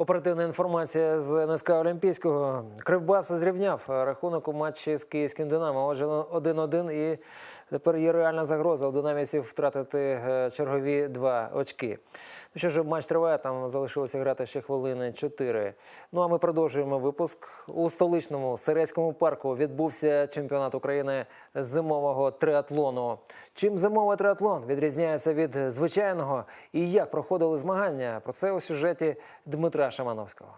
Оперативна інформація з НСК Олімпійського. Кривбас зрівняв рахунок у матчі з київським Динамо. Отже, 1-1 і тепер є реальна загроза у динамівців втратити е, чергові два очки. Ну що ж, матч триває, там залишилося грати ще хвилини 4. Ну а ми продовжуємо випуск. У столичному Сирецькому парку відбувся чемпіонат України зимового триатлону. Чим зимовий триатлон відрізняється від звичайного і як проходили змагання? Про це у сюжеті Дмитра Шамановського.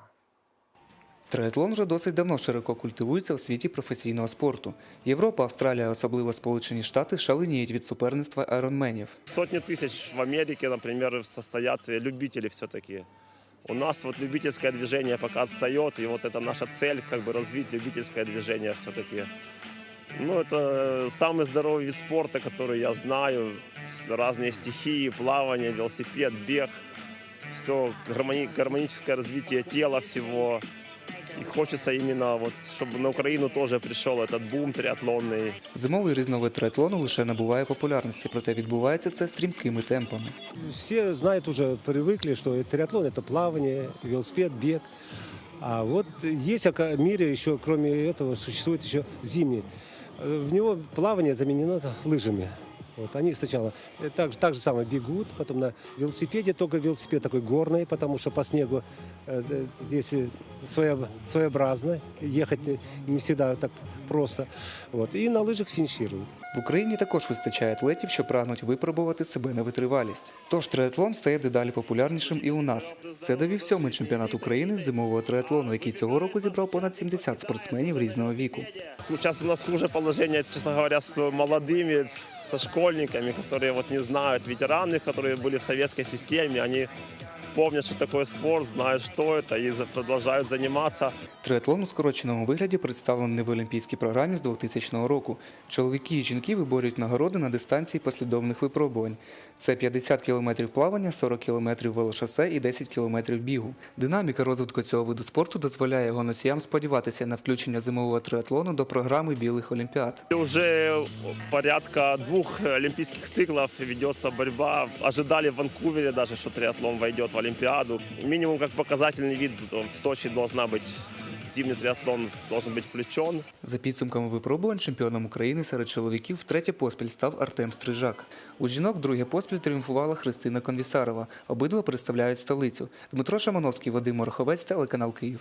Триатлон вже досить давно широко культивується в світі професійного спорту. Європа, Австралія, особливо Сполучені Штати, шаленіють від суперництва айронменів. Сотни тысяч в Америке, например, состоят любители все-таки. У нас вот любительское движение пока отстает, и вот это наша цель, как бы развить любительское движение все-таки. Ну, это самый здоровый вид спорта, который я знаю. Разные стихии, плавание, велосипед, бег. Все, гармоническое развитие тела всего. И хочется именно, вот, чтобы на Украину тоже пришел этот бум триатлонный. Зимовий різновид триатлону лише набуває популярності, проте відбувається це стрімкими темпами. Все знают уже, привыкли, что триатлон – это плавание, велосипед, бег. А вот есть ока- в мире еще, кроме этого, существует еще зимний. Э, В него плавание заменено лыжами. Вот они сначала э, так, же- так же самое бегут, потом на велосипеде, только велосипед такой горный, потому что по снегу э, э, здесь э, своя- своеобразно, ехать э, не всегда так просто. Вот. И на лыжах финишируют. В Україні також вистачає атлетів, що прагнуть випробувати себе на витривалість. Тож триатлон стає дедалі популярнішим і у нас. Це довів сьомий чемпіонат України з зимового триатлону, який цього року зібрав понад 70 спортсменів різного віку. Сейчас у нас хуже положение, честно говоря, с молодыми, с- со школьниками, которые вот не знают, ветераны, которые были в советской системе, они помнят, что такое спорт, знают, что это, и за- продолжают заниматься. Триатлон у скороченому вигляді представлений в Олімпійській програмі з 2000 року. Чоловіки і жінки виборюють нагороди на дистанції послідовних випробувань. Це 50 кілометрів плавання, 40 кілометрів велошосе і 10 кілометрів бігу. Динаміка розвитку цього виду спорту дозволяє його носіям сподіватися на включення зимового триатлону до програми білих олімпіад. Уже порядка двух олимпийских циклов ведется борьба. Ожидали в Ванкувере даже, что триатлон войдет в Олимпиаду. Минимум как показательный вид то в Сочи должна быть зимний триатлон должен быть включен. За підсумками випробувань чемпіоном України серед чоловіків втретє поспіль став Артем Стрижак. У жінок вдруге поспіль тріумфувала Христина Конвісарова. Обидва представляють столицю. Дмитро Шамановський, Вадим Мороховець, телеканал Київ.